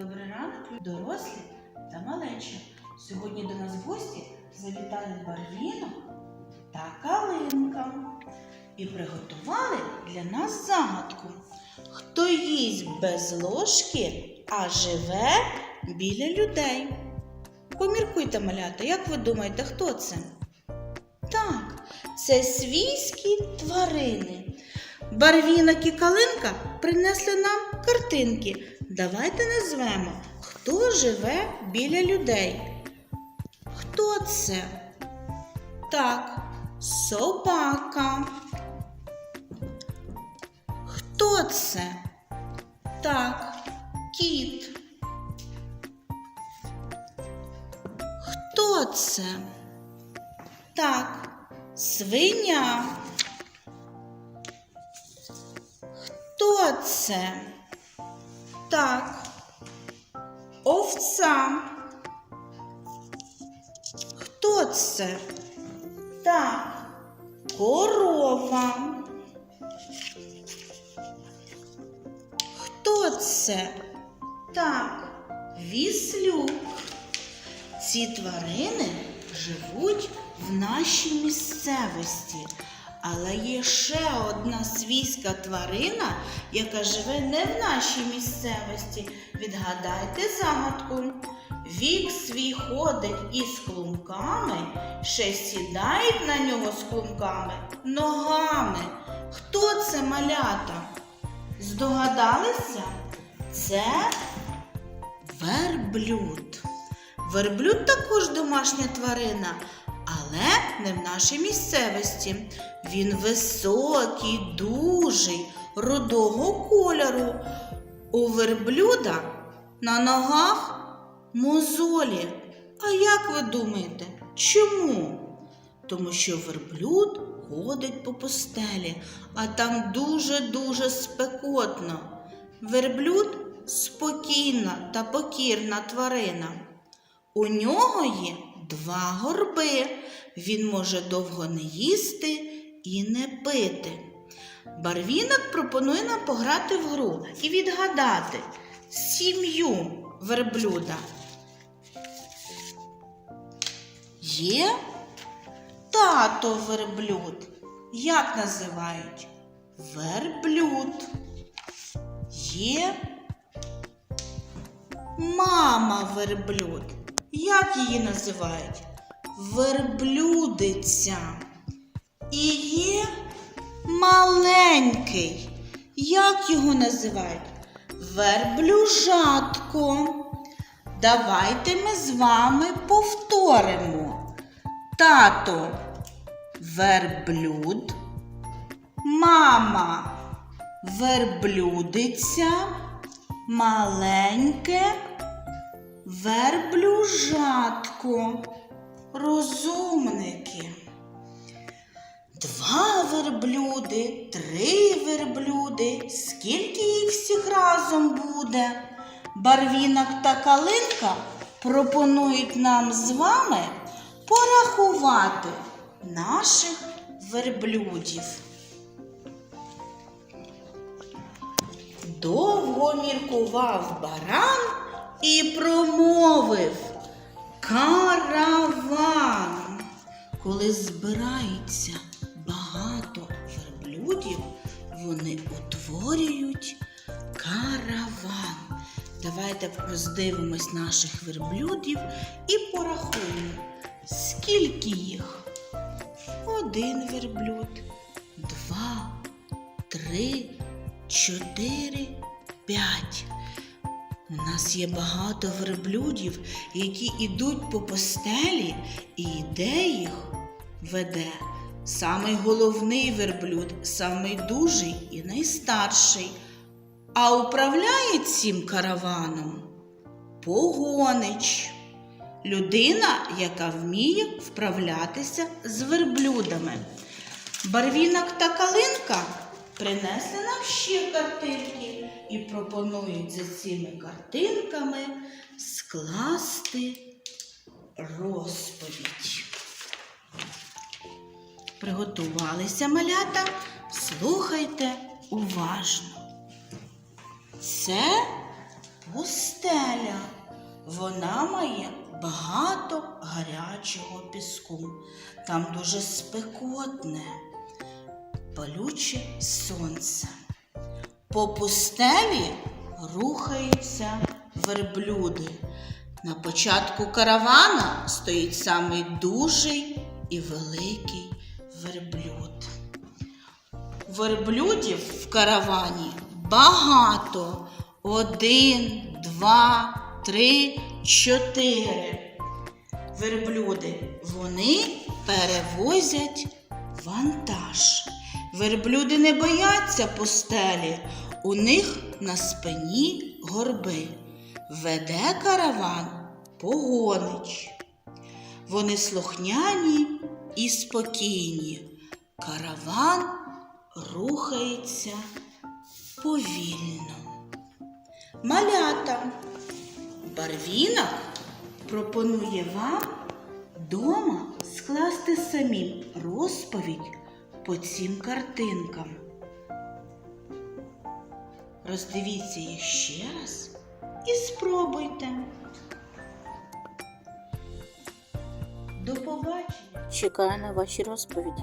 Добрий ранок, дорослі та малеча. Сьогодні до нас в гості завітали барвінок та калинка і приготували для нас загадку. Хто їсть без ложки, а живе біля людей? Поміркуйте, малята, як ви думаєте, хто це? Так, це свійські тварини. Барвінок і калинка принесли нам картинки. Давайте назвемо, хто живе біля людей. Хто це? Так, собака. Хто це? Так, кіт. Хто це? Так, свиня. Хто це? Так, овця. Хто це? Так, корова. Хто це? Так, віслюк. Ці тварини живуть в нашій місцевості. Але є ще одна свійська тварина, яка живе не в нашій місцевості. Відгадайте загадку. Вік свій ходить із клумками, ще сідають на нього з клумками ногами. Хто це малята? Здогадалися? Це верблюд. Верблюд також домашня тварина, але не в нашій місцевості. Він високий, дужий, рудого кольору. У верблюда на ногах мозолі. А як ви думаєте, чому? Тому що верблюд ходить по постелі, а там дуже-дуже спекотно. Верблюд спокійна та покірна тварина. У нього є два горби. Він може довго не їсти і не пити. Барвінок пропонує нам пограти в гру і відгадати сім'ю верблюда. Є тато верблюд. Як називають? Верблюд. Є мама верблюд. Як її називають? Верблюдиця. І є маленький. Як його називають? Верблюжатко. Давайте ми з вами повторимо. Тато верблюд, мама верблюдиця, маленьке верблюжатко. Розумники. Два верблюди, три верблюди. Скільки їх всіх разом буде? Барвінок та калинка пропонують нам з вами порахувати наших верблюдів. Довго міркував баран і промовив караван. Коли збирається багато верблюдів, вони утворюють караван. Давайте роздивимось наших верблюдів і порахуємо, скільки їх. Один верблюд, два, три, чотири, п'ять. У нас є багато верблюдів, які йдуть по постелі, і йде їх веде самий головний верблюд, самий дужий і найстарший. А управляє цим караваном погонич. Людина, яка вміє вправлятися з верблюдами. Барвінок та калинка принесли нам ще картинки і пропонують за цими картинками скласти розповідь. Приготувалися малята, слухайте уважно. Це Пустеля. Вона має багато гарячого піску. Там дуже спекотне, палюче сонце. По пустелі рухаються верблюди. На початку каравана стоїть самий дужий і великий верблюд. Верблюдів в каравані багато. Один, два, три, чотири. Верблюди вони перевозять вантаж. Верблюди не бояться пустелі, у них на спині горби. Веде караван погонич. Вони слухняні і спокійні. Караван рухається повільно. Малята. Барвінок пропонує вам дома скласти самим розповідь по цим картинкам. Роздивіться їх ще раз і спробуйте. До побачення! Чекаю на ваші розповіді.